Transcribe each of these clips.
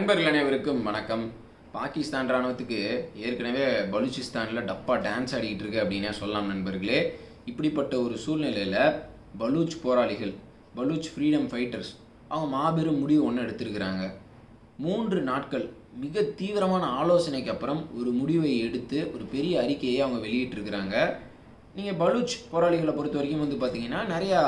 நண்பர்கள் அனைவருக்கும் வணக்கம். பாகிஸ்தான் ராணுவத்துக்கு ஏற்கனவே பலூச்சிஸ்தானில் டப்பா டான்ஸ் ஆடிக்கிட்டு இருக்கு அப்படின்னே சொல்லலாம் நண்பர்களே. இப்படிப்பட்ட ஒரு சூழ்நிலையில் பலூச் போராளிகள் பலூச் ஃப்ரீடம் ஃபைட்டர்ஸ் அவங்க மாபெரும் முடிவு ஒன்று எடுத்திருக்கிறாங்க. மூன்று நாட்கள் மிக தீவிரமான ஆலோசனைக்கு அப்புறம் ஒரு முடிவை எடுத்து ஒரு பெரிய அறிக்கையை அவங்க வெளியிட்டிருக்கிறாங்க. நீங்கள் பலூச் போராளிகளை பொறுத்த வரைக்கும் வந்து பார்த்தீங்கன்னா நிறையா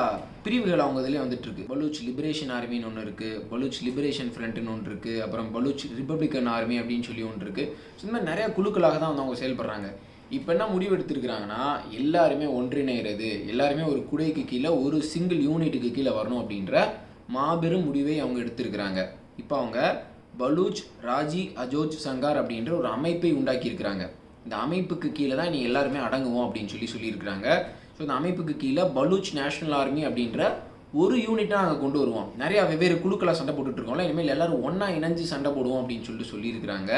பிரிவுகள் அவங்க இதிலே வந்துட்டுருக்கு பலூச் லிபரேஷன் ஆர்மின்னு ஒன்று இருக்குது பலூச் லிபரேஷன் ஃப்ரண்ட்னு ஒன்று இருக்குது அப்புறம் பலூச் ரிப்பப்ளிகன் ஆர்மி அப்படின்னு சொல்லி ஒன்று இருக்குது ஸோ இந்த மாதிரி நிறையா குழுக்களாக தான் வந்து அவங்க செயல்படுறாங்க. இப்போ என்ன முடிவு எடுத்திருக்கிறாங்கன்னா எல்லாருமே ஒன்றிணைகிறது எல்லாருமே ஒரு குடைக்கு கீழே ஒரு சிங்கிள் யூனிட்டுக்கு கீழே வரணும் அப்படின்ற மாபெரும் முடிவை அவங்க எடுத்திருக்கிறாங்க. இப்போ அவங்க பலூச் ராஜி அஜோஜ் சங்கார் அப்படின்ற ஒரு அமைப்பை உண்டாக்கியிருக்கிறாங்க. இந்த அமைப்புக்கு கீழே தான் நீ எல்லாருமே அடங்குவோம் அப்படின்னு சொல்லி சொல்லியிருக்கிறாங்க. ஸோ இந்த அமைப்புக்கு கீழே பலூச் நேஷனல் ஆர்மி அப்படின்ற ஒரு யூனிட்டாக நாங்கள் கொண்டு வருவோம். நிறையா வெவ்வேறு குழுக்களாக சண்டை போட்டுட்டு இருக்கோம்ல இனிமேல் எல்லோரும் ஒன்றா இணைஞ்சு சண்டை போடுவோம் அப்படின்னு சொல்லிட்டு சொல்லியிருக்கிறாங்க.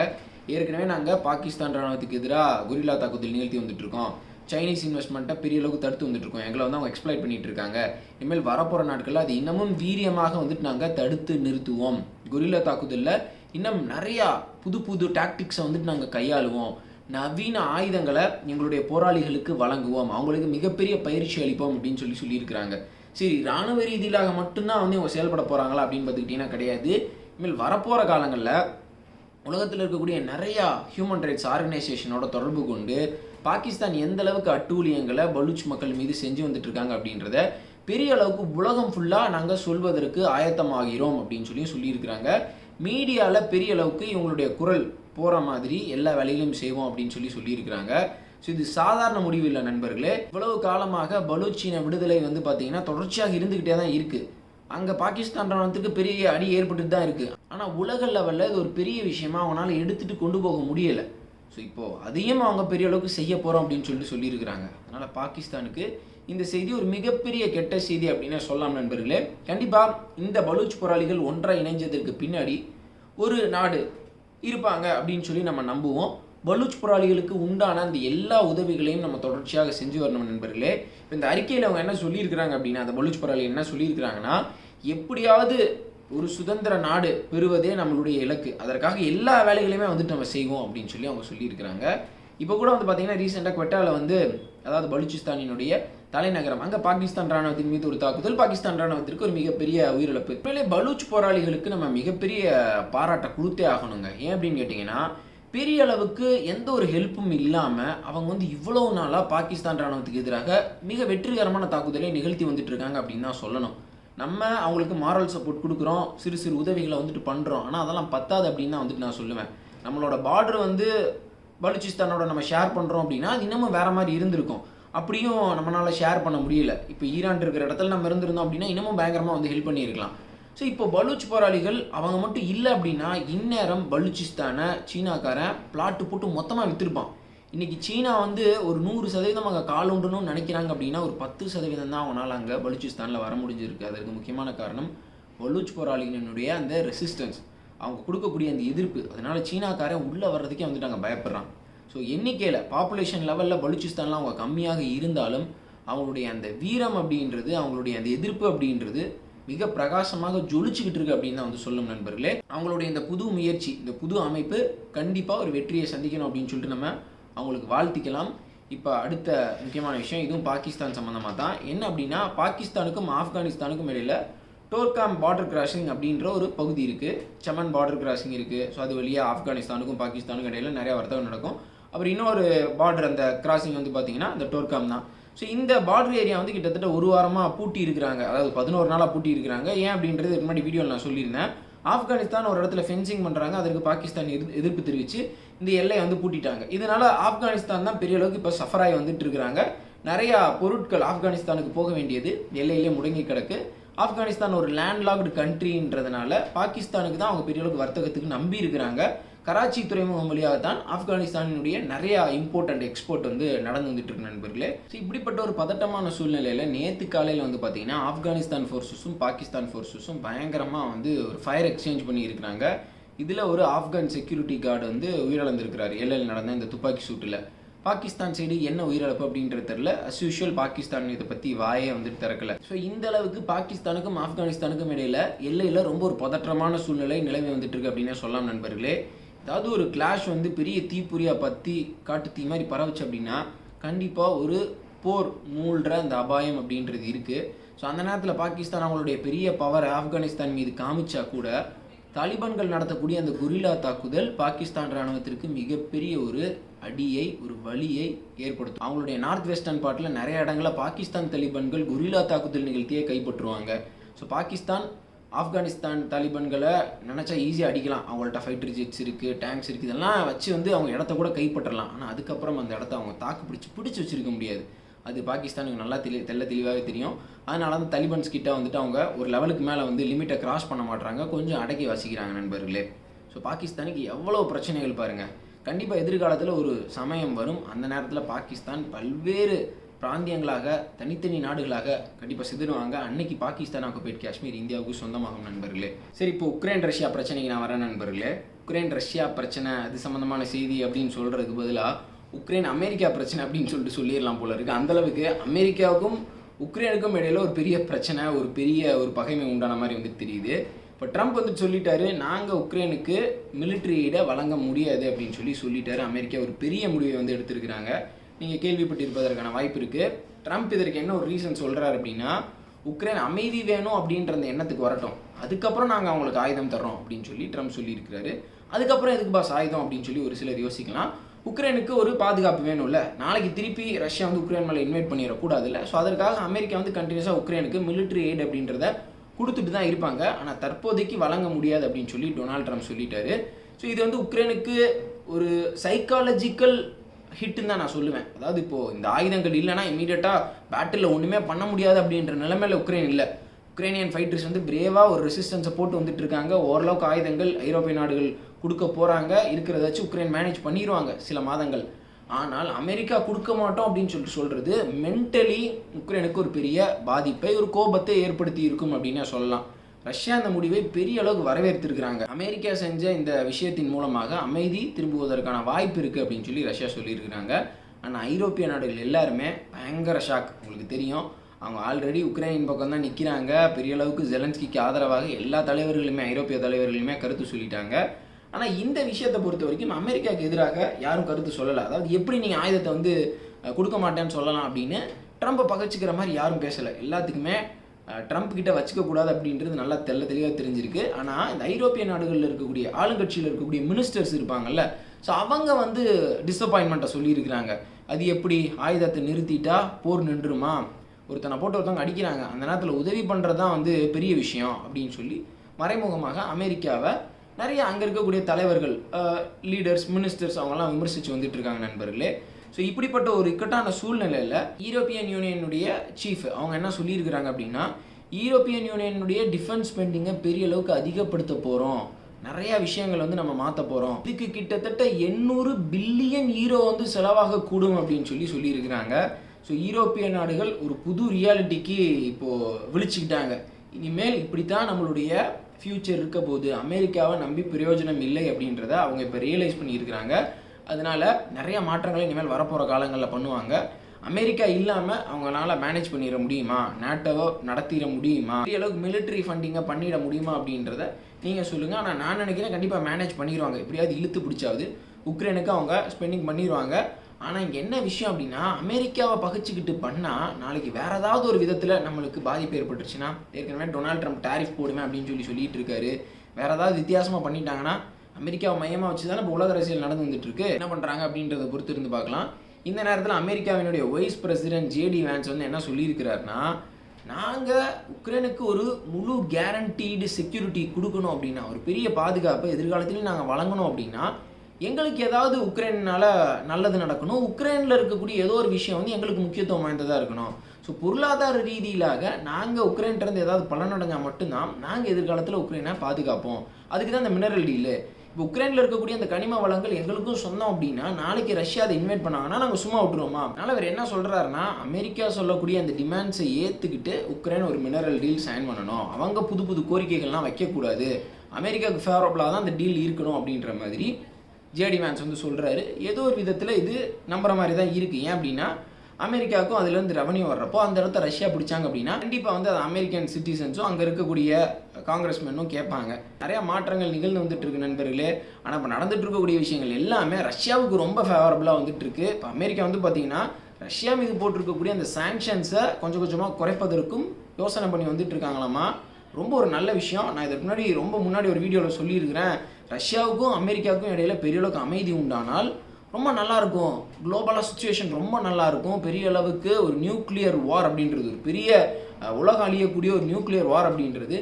ஏற்கனவே நாங்கள் பாகிஸ்தான் ராணுவத்துக்கு எதிராக குரிலா தாக்குதல் நிகழ்த்தி வந்துட்டுருக்கோம் சைனீஸ் இன்வெஸ்ட்மெண்ட்டை பெரிய அளவுக்கு தடுத்து வந்துட்டுருக்கோம் எங்களை வந்து அவங்க எக்ஸ்ப்ளைட் பண்ணிகிட்டு இருக்காங்க. இனிமேல் வரப்போகிற நாட்களில் அது இன்னமும் வீரியமாக வந்துட்டு நாங்கள் தடுத்து நிறுத்துவோம். குரிலா தாக்குதலில் இன்னும் நிறையா புது புது டாக்டிக்ஸை வந்துட்டு நாங்கள் கையாளுவோம். நவீன ஆயுதங்களை எங்களுடைய போராளிகளுக்கு வழங்குவோம். அவங்களுக்கு மிகப்பெரிய பயிற்சி அளிப்போம் அப்படின்னு சொல்லி சொல்லியிருக்கிறாங்க. சரி ராணுவ ரீதியிலாக மட்டும்தான் வந்து இவங்க செயல்பட போகிறாங்களா அப்படின்னு பார்த்துக்கிட்டிங்கன்னா கிடையாது. இனிமேல் வரப்போகிற காலங்களில் உலகத்தில் இருக்கக்கூடிய நிறையா ஹியூமன் ரைட்ஸ் ஆர்கனைசேஷனோட தொடர்பு கொண்டு பாகிஸ்தான் எந்த அளவுக்கு அட்டூழியங்களை பலூச் மக்கள் மீது செஞ்சு வந்துட்டு இருக்காங்க அப்படின்றத பெரிய அளவுக்கு உலகம் ஃபுல்லாக நாங்கள் சொல்வதற்கு ஆயத்தமாகிறோம் அப்படின்னு சொல்லி சொல்லியிருக்கிறாங்க. மீடியாவில் பெரிய அளவுக்கு இவங்களுடைய குரல் போகிற மாதிரி எல்லா வேலைகளையும் செய்வோம் அப்படின்னு சொல்லி சொல்லியிருக்கிறாங்க. ஸோ இது சாதாரண முடிவு இல்லை நண்பர்களே. இவ்வளவு காலமாக பலூச்சின விடுதலை வந்து பார்த்தீங்கன்னா தொடர்ச்சியாக இருந்துக்கிட்டே தான் இருக்குது அங்கே பாகிஸ்தான் ராணுவத்துக்கு பெரிய அடி ஏற்பட்டு தான் இருக்குது ஆனால் உலக லெவலில் இது ஒரு பெரிய விஷயமா அவங்களால எடுத்துகிட்டு கொண்டு போக முடியலை. ஸோ இப்போது அதையும் அவங்க பெரிய அளவுக்கு செய்ய போகிறோம் அப்படின்னு சொல்லிட்டு சொல்லியிருக்கிறாங்க. அதனால் பாகிஸ்தானுக்கு இந்த செய்தி ஒரு மிகப்பெரிய கெட்ட செய்தி அப்படின்னு சொல்லலாம் நண்பர்களே. கண்டிப்பாக இந்த பலூச் போராளிகள் ஒன்றாக இணைஞ்சதற்கு பின்னாடி ஒரு நாடு இருப்பாங்க அப்படின்னு சொல்லி நம்ம நம்புவோம். பலூச் போராளிகளுக்கு உண்டான அந்த எல்லா உதவிகளையும் நம்ம தொடர்ச்சியாக செஞ்சு வரணும் நண்பர்களே. இப்போ இந்த அறிக்கையில் அவங்க என்ன சொல்லியிருக்கிறாங்க அப்படின்னா அந்த பலூச் போராளி என்ன சொல்லியிருக்கிறாங்கன்னா எப்படியாவது ஒரு சுதந்திர நாடு பெறுவதே நம்மளுடைய இலக்கு. அதற்காக எல்லா வேலைகளையுமே வந்துட்டு நம்ம செய்வோம் அப்படின்னு சொல்லி அவங்க சொல்லியிருக்கிறாங்க. இப்போ கூட வந்து பார்த்தீங்கன்னா ரீசெண்டாக கொட்டாவில் வந்து அதாவது பலுச்சிஸ்தானினுடைய தலைநகரம் அங்கே பாகிஸ்தான் ராணுவத்தின் மீது ஒரு தாக்குதல் பாகிஸ்தான் ராணுவத்திற்கு ஒரு மிகப்பெரிய உயிரிழப்பு. உண்மையிலே பலூச் போராளிகளுக்கு நம்ம மிகப்பெரிய பாராட்டை கொடுத்தே ஆகணுங்க. ஏன் அப்படின்னு கேட்டிங்கன்னா பெரிய அளவுக்கு எந்த ஒரு ஹெல்ப்பும் இல்லாமல் அவங்க வந்து இவ்வளோ நாளாக பாகிஸ்தான் ராணுவத்துக்கு எதிராக மிக வெற்றிகரமான தாக்குதலை நிகழ்த்தி வந்துட்டு இருக்காங்க அப்படின்னு தான் சொல்லணும். நம்ம அவங்களுக்கு மாரல் சப்போர்ட் கொடுக்குறோம். சிறு சிறு உதவிகளை வந்துட்டு பண்ணுறோம் ஆனால் அதெல்லாம் பத்தாது அப்படின்னு தான் வந்துட்டு நான் சொல்லுவேன். நம்மளோட பார்டர் வந்து பலூச்சிஸ்தானோட நம்ம ஷேர் பண்ணுறோம் அப்படின்னா அது இன்னமும் வேற மாதிரி இருந்திருக்கும். அப்படியும் நம்மளால் ஷேர் பண்ண முடியல. இப்போ ஈரான் இருக்கிற இடத்துல நம்ம இருந்திருந்தோம் அப்படின்னா இன்னமும் பயங்கரமாக வந்து ஹெல்ப் பண்ணியிருக்கலாம். ஸோ இப்போ பலூச் போராளிகள் அவங்க மட்டும் இல்லை அப்படின்னா இந்நேரம் பலூச்சிஸ்தானை சீனாக்காரன் பிளாட்டு போட்டு மொத்தமாக விற்றுருப்பான் இன்றைக்கி சீனா வந்து ஒரு நூறு சதவீதம் அங்கே கால் உண்டணும்னு நினைக்கிறாங்க அப்படின்னா ஒரு பத்து சதவீதம் தான் அவனால் அங்கே பலூச்சிஸ்தானில் வர முடிஞ்சிருக்கு. அதற்கு முக்கியமான காரணம் பலூச் போராளிகளினுடைய அந்த ரெசிஸ்டன்ஸ் அவங்க கொடுக்கக்கூடிய அந்த எதிர்ப்பு. அதனால் சீனாக்காரன் உள்ளே வர்றதுக்கே வந்துட்டு அங்கே பயப்படுறான். ஸோ எண்ணிக்கையில் பாப்புலேஷன் லெவலில் பலூச்சிஸ்தான்லாம் அவங்க கம்மியாக இருந்தாலும் அவங்களுடைய அந்த வீரம் அப்படின்றது அவங்களுடைய அந்த எதிர்ப்பு அப்படின்றது மிக பிரகாசமாக ஜொலிச்சுக்கிட்டு இருக்கு அப்படின்னு தான் வந்து சொல்லும் நண்பர்களே. அவங்களுடைய இந்த புது முயற்சி இந்த புது அமைப்பு கண்டிப்பாக ஒரு வெற்றியை சந்திக்கணும் அப்படின்னு சொல்லிட்டு நம்ம அவங்களுக்கு வாழ்த்திக்கலாம். இப்போ அடுத்த முக்கியமான விஷயம் இதுவும் பாகிஸ்தான் சம்மந்தமாக தான் என்ன அப்படின்னா பாகிஸ்தானுக்கும் ஆப்கானிஸ்தானுக்கும் இடையில டோர்காம் பார்டர் கிராசிங் அப்படின்ற ஒரு பகுதி இருக்குது சமன் பார்டர் கிராசிங் இருக்குது ஸோ அது வழியாக ஆப்கானிஸ்தானுக்கும் பாகிஸ்தானுக்கும் இடையில நிறையா வர்த்தகம் நடக்கும். அப்புறம் இன்னொரு பார்டர் அந்த கிராசிங் வந்து பார்த்தீங்கன்னா அந்த டோர்காம் தான். ஸோ இந்த பார்டர் ஏரியா வந்து கிட்டத்தட்ட ஒரு வாரமாக பூட்டி இருக்கிறாங்க அதாவது பதினோரு நாளாக பூட்டி இருக்கிறாங்க ஏன் அப்படின்றது முன்னாடி வீடியோவில் நான் சொல்லியிருந்தேன். ஆப்கானிஸ்தான் ஒரு இடத்துல ஃபென்சிங் பண்ணுறாங்க அதற்கு பாகிஸ்தான் எதிர் எதிர்ப்பு தெரிவித்து இந்த எல்லையை வந்து பூட்டிட்டாங்க. இதனால் ஆப்கானிஸ்தான் தான் பெரிய அளவுக்கு இப்போ சஃபர் ஆகி வந்துட்டு இருக்கிறாங்க. நிறையா பொருட்கள் ஆப்கானிஸ்தானுக்கு போக வேண்டியது. எல்லையிலே முடங்கி கிடக்கு. ஆப்கானிஸ்தான் ஒரு லேண்ட்லாக்டு கண்ட்ரின்றதுனால பாகிஸ்தானுக்கு தான் அவங்க பெரிய அளவுக்கு வர்த்தகத்துக்கு நம்பி இருக்கிறாங்க. கராச்சி துறைமுகம் வழியாக தான் ஆப்கானிஸ்தானினுடைய நிறைய இம்போர்ட் அண்ட் எக்ஸ்போர்ட் வந்து நடந்து வந்துட்டு இருக்கு நண்பர்களே. ஸோ இப்படிப்பட்ட ஒரு பதட்டமான சூழ்நிலையில் நேற்று காலையில் வந்து பார்த்தீங்கன்னா ஆப்கானிஸ்தான் ஃபோர்ஸஸும் பாகிஸ்தான் ஃபோர்ஸஸும் பயங்கரமாக வந்து ஒரு ஃபயர் எக்ஸ்சேஞ்ச் பண்ணி இருக்கிறாங்க இதில் ஒரு ஆப்கான் செக்யூரிட்டி கார்டு வந்து உயிரிழந்திருக்கிறார். எல்எல் நடந்த இந்த துப்பாக்கி சூட்டில். பாகிஸ்தான் சைடு என்ன உயிரிழப்பு அப்படின்றது தெரில அஸ் யூஷுவல் பாகிஸ்தான் இதை பற்றி வாயே வந்துட்டு திறக்கல. ஸோ இந்த அளவுக்கு பாகிஸ்தானுக்கும் ஆப்கானிஸ்தானுக்கும் இடையில எல்லையில் ரொம்ப ஒரு பதற்றமான சூழ்நிலை நிலவி வந்துட்டு இருக்கு அப்படின்னே சொல்லலாம் நண்பர்களே. ஏதாவது ஒரு கிளாஷ் வந்து பெரிய தீப்புரியாக பற்றி காட்டு தீ மாதிரி பரவுச்சு அப்படின்னா கண்டிப்பாக ஒரு போர் மூழ்கிற அந்த அபாயம் அப்படின்றது இருக்குது ஸோ அந்த நேரத்தில் பாகிஸ்தான் அவங்களுடைய பெரிய பவர் ஆப்கானிஸ்தான் மீது காமிச்சா கூட தாலிபான்கள் நடத்தக்கூடிய அந்த குரில்லா தாக்குதல் பாகிஸ்தான் ராணுவத்திற்கு மிகப்பெரிய ஒரு அடியை ஒரு வலியை ஏற்படுத்தும். அவங்களுடைய நார்த் வெஸ்டர்ன் பார்ட்டில் நிறைய இடங்களில் பாகிஸ்தான் தலிபான்கள் குரில்லா தாக்குதல் நிகழ்த்தியே கைப்பற்றுவாங்க. ஸோ பாகிஸ்தான் ஆப்கானிஸ்தான் தாலிபான்களை நினச்சா ஈஸியாக அடிக்கலாம். அவங்கள்ட்ட ஃபைட்டர் ஜெட்ஸ் இருக்குது டேங்க்ஸ் இருக்குது இதெல்லாம் வச்சு வந்து அவங்க இடத்த கூட கைப்பற்றலாம். ஆனால் அதுக்கப்புறம் அந்த இடத்த அவங்க தாக்கு பிடிச்சி பிடிச்சி வச்சிருக்க முடியாது. அது பாகிஸ்தானுக்கு நல்லா தெளி தெல்ல தெளிவாகவே தெரியும். அதனால தான் தலிபான்ஸ் கிட்ட வந்துட்டு அவங்க ஒரு லெவலுக்கு மேலே வந்து லிமிட்டை கிராஸ் பண்ண மாட்டாங்க கொஞ்சம் அடக்கி வசிக்கிறாங்க நண்பர்களே. ஸோ பாகிஸ்தானுக்கு எவ்வளோ பிரச்சனைகள் பாருங்கள் கண்டிப்பாக எதிர்காலத்தில் ஒரு சமயம் வரும். அந்த நேரத்தில் பாகிஸ்தான் பல்வேறு பிராந்தியங்களாக தனித்தனி நாடுகளாக கண்டிப்பாக சிதறுவாங்க. அன்னைக்கு பாகிஸ்தான் ஆக்குபைட் காஷ்மீர் இந்தியாவுக்கு சொந்தமாகும் நண்பர்களே. சரி இப்போ உக்ரைன் ரஷ்யா பிரச்சனைக்கு நான் வரேன் நண்பர்களே. உக்ரைன் ரஷ்யா பிரச்சனை அது சம்மந்தமான செய்தி அப்படின்னு சொல்கிறதுக்கு பதிலாக உக்ரைன் அமெரிக்கா பிரச்சனை அப்படின்னு சொல்லிட்டு சொல்லிடலாம் போல இருக்குது அந்தளவுக்கு அமெரிக்காவுக்கும் உக்ரைனுக்கும் இடையில ஒரு பெரிய பிரச்சனை ஒரு பெரிய ஒரு பகைமை உண்டான மாதிரி வந்து தெரியுது. இப்போ ட்ரம்ப் வந்து சொல்லிட்டாரு நாங்கள் உக்ரைனுக்கு மிலிட்ரி எய்டை வழங்க முடியாது அப்படின்னு சொல்லி சொல்லிட்டாரு. அமெரிக்கா ஒரு பெரிய முடிவை வந்து எடுத்திருக்கிறாங்க. நீங்கள் கேள்விப்பட்டிருப்பதற்கான வாய்ப்பு இருக்குது ட்ரம்ப் இதற்கு என்ன ஒரு ரீசன் சொல்கிறார் அப்படின்னா உக்ரைன் அமைதி வேணும் அப்படின்ற அந்த எண்ணத்துக்கு வரட்டும். அதுக்கப்புறம் நாங்கள் அவங்களுக்கு ஆயுதம் தர்றோம் அப்படின்னு சொல்லி ட்ரம்ப் சொல்லியிருக்கிறாரு. அதுக்கப்புறம் எதுக்கு பாஸ் ஆயுதம் அப்படின்னு சொல்லி ஒரு சிலர் யோசிக்கலாம். உக்ரைனுக்கு ஒரு பாதுகாப்பு வேணும்ல. நாளைக்கு திருப்பி ரஷ்யா வந்து உக்ரைன் மேலே இன்வைட் பண்ணிடக்கூடாதுல்ல. ஸோ அதற்காக அமெரிக்கா வந்து கண்டினியூஸாக உக்ரைனுக்கு மிலிட்ரி எய்ட் அப்படின்றத கொடுத்துட்டு தான் இருப்பாங்க. ஆனால் தற்போதைக்கு வழங்க முடியாது அப்படின்னு சொல்லி டொனால்ட் ட்ரம்ப் சொல்லிட்டாரு. ஸோ இது வந்து உக்ரைனுக்கு ஒரு சைக்காலஜிக்கல் ஹிட்டுன்னு தான் நான் சொல்லுவேன். அதாவது இப்போது இந்த ஆயுதங்கள் இல்லைன்னா இமீடியட்டாக பேட்டில் ஒன்றுமே பண்ண முடியாது அப்படின்ற நிலைமையில் உக்ரைன் இல்லை. உக்ரைனியன் ஃபைட்டர்ஸ் வந்து பிரேவாக ஒரு ரெசிஸ்டன்ஸை போட்டு வந்துட்டு இருக்காங்க. ஓரளவுக்கு ஆயுதங்கள் ஐரோப்பிய நாடுகள் கொடுக்க போகிறாங்க இருக்கிறத வச்சு உக்ரைன் மேனேஜ் பண்ணிடுவாங்க சில மாதங்கள். ஆனால் அமெரிக்கா கொடுக்க மாட்டோம் அப்படின்னு சொல்லிட்டு சொல்கிறது மென்டலி உக்ரைனுக்கு ஒரு பெரிய பாதிப்பை ஒரு கோபத்தை ஏற்படுத்தி இருக்கும் அப்படின்னு சொல்லலாம். ரஷ்யா அந்த முடிவை பெரிய அளவுக்கு வரவேற்றிருக்கிறாங்க. அமெரிக்கா செஞ்ச இந்த விஷயத்தின் மூலமாக அமைதி திரும்புவதற்கான வாய்ப்பு இருக்குது அப்படின்னு சொல்லி ரஷ்யா சொல்லியிருக்கிறாங்க. ஆனால் ஐரோப்பிய நாடுகள் எல்லாருமே பயங்கர ஷாக் உங்களுக்கு தெரியும். அவங்க ஆல்ரெடி உக்ரைனின் பக்கம் தான் நிற்கிறாங்க பெரிய அளவுக்கு ஜெலன்ஸ்கிக்கு ஆதரவாக எல்லா தலைவர்களுமே ஐரோப்பிய தலைவர்களுமே கருத்து சொல்லிட்டாங்க. ஆனால் இந்த விஷயத்தை பொறுத்த வரைக்கும் அமெரிக்காவுக்கு எதிராக யாரும் கருத்து சொல்லலை. அதாவது எப்படி நீங்கள் ஆயுதத்தை வந்து கொடுக்க மாட்டேன்னு சொல்லலாம் அப்படின்னு ட்ரம்ப்பை பகச்சிக்கிற மாதிரி யாரும் பேசலை. எல்லாத்துக்குமே ட்ரம்ப் கிட்ட வச்சுக்க கூடாது அப்படின்றது நல்லா தெள்ள தெளிவாக தெரிஞ்சிருக்கு. ஆனால் இந்த ஐரோப்பிய நாடுகளில் இருக்கக்கூடிய ஆளுங்கட்சியில் இருக்கக்கூடிய மினிஸ்டர்ஸ் இருப்பாங்கல்ல ஸோ அவங்க வந்து டிசப்பாயின்மெண்ட்டை சொல்லியிருக்கிறாங்க. அது எப்படி? ஆயுதத்தை நிறுத்திட்டா போர் நின்றுமா? ஒருத்தனை போட்டு ஒருத்தவங்க அடிக்கிறாங்க. அந்த நேரத்தில் உதவி பண்ணுறது தான் வந்து பெரிய விஷயம் அப்படின்னு சொல்லி மறைமுகமாக அமெரிக்காவை நிறைய அங்கே இருக்கக்கூடிய தலைவர்கள் லீடர்ஸ் மினிஸ்டர்ஸ் அவங்கெல்லாம் விமர்சித்து வந்துட்டு இருக்காங்க நண்பர்களே. ஸோ இப்படிப்பட்ட ஒரு இக்கட்டான சூழ்நிலையில் யூரோப்பியன் யூனியனுடைய சீஃப் அவங்க என்ன சொல்லியிருக்கிறாங்க அப்படின்னா யூரோப்பியன் யூனியனுடைய டிஃபென்ஸ் ஸ்பெண்டிங்கை பெரிய அளவுக்கு அதிகப்படுத்த போகிறோம் நிறைய விஷயங்கள் வந்து நம்ம மாற்ற போகிறோம் இதுக்கு கிட்டத்தட்ட எண்ணூறு பில்லியன் ஈரோ வந்து செலவாக கூடும் அப்படின்னு சொல்லி சொல்லியிருக்கிறாங்க. ஸோ யூரோப்பிய நாடுகள் ஒரு புது ரியாலிட்டிக்கு இப்போது விழிச்சுக்கிட்டாங்க. இனிமேல் இப்படித்தான் நம்மளுடைய ஃப்யூச்சர் இருக்க போகுது. அமெரிக்காவை நம்பி பிரயோஜனம் இல்லை அப்படின்றத அவங்க இப்போ ரியலைஸ் பண்ணியிருக்கிறாங்க. அதனால நிறைய மாற்றங்களை இனிமேல் வரப்போகிற காலங்களில் பண்ணுவாங்க. அமெரிக்கா இல்லாமல் அவங்களால மேனேஜ் பண்ணிட முடியுமா? நாட்டோவை நடத்திட முடியுமா? பெரிய அளவுக்கு மிலிட்ரி ஃபண்டிங்கை பண்ணிட முடியுமா அப்படின்றத நீங்கள் சொல்லுங்கள் ஆனால் நான் நினைக்கிறேன் கண்டிப்பாக மேனேஜ் பண்ணிடுவாங்க. எப்படியாவது இழுத்து பிடிச்சாவது உக்ரைனுக்கு அவங்க ஸ்பெண்டிங் பண்ணிடுவாங்க. ஆனால் இங்கே என்ன விஷயம் அப்படின்னா அமெரிக்காவை பகிச்சுக்கிட்டு பண்ணால் நாளைக்கு வேறு ஏதாவது ஒரு விதத்தில் நம்மளுக்கு பாதிப்பு ஏற்பட்டுருச்சுன்னா ஏற்கனவே டொனால்ட் ட்ரம்ப் டாரிஃப் போடுவேன் அப்படின்னு சொல்லி சொல்லிட்டு இருக்காரு. வேறு ஏதாவது வித்தியாசமாக பண்ணிட்டாங்கன்னா அமெரிக்காவை மையமாக வச்சு தானே இப்போ உலக அரசியல் நடந்து வந்துட்டுருக்கு. என்ன பண்ணுறாங்க அப்படின்றத பொறுத்து இருந்து பார்க்கலாம். இந்த நேரத்தில் அமெரிக்காவினுடைய வைஸ் பிரசிடென்ட் ஜேடி வேன்ஸ் வந்து என்ன சொல்லியிருக்கிறாருன்னா நாங்கள் உக்ரைனுக்கு ஒரு முழு கேரண்டீடு செக்யூரிட்டி கொடுக்கணும் அப்படின்னா ஒரு பெரிய பாதுகாப்பை எதிர்காலத்திலையும் நாங்கள் வழங்கணும் அப்படின்னா எங்களுக்கு ஏதாவது உக்ரைனால் நல்லது நடக்கணும். உக்ரைனில் இருக்கக்கூடிய ஏதோ ஒரு விஷயம் வந்து எங்களுக்கு முக்கியத்துவம் வாய்ந்ததாக இருக்கணும். ஸோ பொருளாதார ரீதியிலாக நாங்கள் உக்ரைன்கிட்டருந்து ஏதாவது பலனடைஞ்சால் மட்டும்தான் நாங்கள் எதிர்காலத்தில் உக்ரைனை பாதுகாப்போம். அதுக்கு தான் இந்த மினரல் டீலு உக்ரைனில் இருக்கக்கூடிய அந்த கனிம வளங்கள் எங்களுக்கும் சொந்தம் அப்படின்னா நாளைக்கு ரஷ்யா அதை இன்வைட் பண்ணாங்கன்னா நாங்கள் சும்மா விட்டுருவோமா? அதனால் அவர் என்ன சொல்கிறாருன்னா அமெரிக்கா சொல்லக்கூடிய அந்த டிமாண்ட்ஸை ஏற்றுக்கிட்டு உக்ரைன் ஒரு மினரல் டீல் சைன் பண்ணணும். அவங்க புது புது கோரிக்கைகள்லாம் வைக்கக்கூடாது. அமெரிக்காவுக்கு ஃபேவரபுளாக தான் அந்த டீல் இருக்கணும் அப்படின்ற மாதிரி ஜேடி மேன்ஸ் வந்து சொல்கிறாரு ஏதோ ஒரு விதத்தில் இது நம்புற மாதிரி தான் இருக்குது ஏன் அப்படின்னா அமெரிக்காவுக்கும் அதுலேருந்து ரெவன்யூ வர்றப்போ அந்த இடத்த ரஷ்யா பிடிச்சாங்க அப்படின்னா கண்டிப்பாக வந்து அது அமெரிக்கன் சிட்டிசன்ஸும் அங்கே இருக்கக்கூடிய காங்கிரஸ்மேனும் கேட்பாங்க. நிறையா மாற்றங்கள் நிகழ்ந்து வந்துட்டு இருக்கு நண்பர்களே. ஆனால் இப்போ நடந்துட்டு இருக்கக்கூடிய விஷயங்கள் எல்லாமே ரஷ்யாவுக்கு ரொம்ப ஃபேவரபுளாக வந்துட்டு இருக்கு. இப்போ அமெரிக்கா வந்து பார்த்தீங்கன்னா ரஷ்யா மீது போட்டிருக்கக்கூடிய அந்த சாங்ஷன்ஸை கொஞ்சம் கொஞ்சமாக குறைப்பதற்கும் யோசனை பண்ணி வந்துட்டு இருக்காங்களாமா? ரொம்ப ஒரு நல்ல விஷயம். நான் இதற்கு முன்னாடி ரொம்ப முன்னாடி ஒரு வீடியோவில் சொல்லியிருக்கிறேன். ரஷ்யாவுக்கும் அமெரிக்காவுக்கும் இடையில பெரிய அளவுக்கு அமைதி உண்டானால் ரொம்ப நல்லாயிருக்கும். குளோபலாக சுச்சுவேஷன் ரொம்ப நல்லாயிருக்கும். பெரிய அளவுக்கு ஒரு நியூக்ளியர் வார் அப்படின்றது. ஒரு பெரிய உலக உலகம் அழியக்கூடிய ஒரு நியூக்ளியர் வார் அப்படின்றது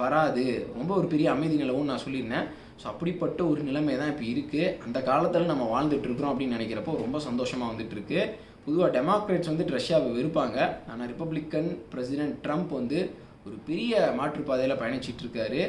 வராது. ரொம்ப ஒரு பெரிய அமைதி நிலவும் நான் சொல்லியிருந்தேன். ஸோ அப்படிப்பட்ட ஒரு நிலைமை தான் இப்போ இருக்குது அந்த காலத்தில் நம்ம வாழ்ந்துட்டுருக்குறோம் அப்படின்னு நினைக்கிறப்போ ரொம்ப சந்தோஷமாக வந்துட்டுருக்கு. பொதுவாக டெமோக்ரேட்ஸ் வந்து ரஷ்யாவை வெறுப்பாங்க. ஆனால் ரிப்பப்ளிக்கன் பிரசிடென்ட் ட்ரம்ப் வந்து ஒரு பெரிய மாற்றுப்பாதையில் பயணிச்சிட்ருக்காரு.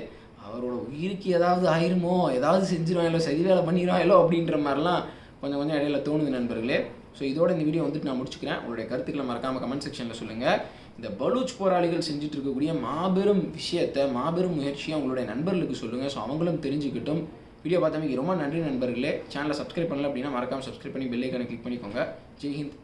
அவரோட உயிருக்கு ஏதாவது ஆயிருமோ? ஏதாவது செஞ்சிருவாங்களோ? சரி வேலை பண்ணிடுவாங்களோ? அப்படின்ற மாதிரிலாம் கொஞ்சம் கொஞ்சம் இடையில தோணுது நண்பர்களே. ஸோ இதோட இந்த வீடியோ வந்துட்டு நான் முடிச்சுக்கிறேன். உங்களுடைய கருத்துக்களை மறக்காமல் கமெண்ட் செக்ஷனில் சொல்லுங்கள் இந்த பலூச் போராளிகள் செஞ்சுட்டு இருக்கக்கூடிய மாபெரும் விஷயத்தை மாபெரும் முயற்சியை உங்களுடைய நண்பர்களுக்கு சொல்லுங்கள் ஸோ அவங்களும் தெரிஞ்சுக்கிட்டும். வீடியோ பார்த்தமைக்கு ரொம்ப நன்றி நண்பர்களே. சேனலை சப்ஸ்கிரைப் பண்ணல அப்படின்னா மறக்காமல் சப்ஸ்கிரைப் பண்ணி பெல்லைக்கான கிளிக் பண்ணிக்கோங்க. ஜெய்ஹிந்த்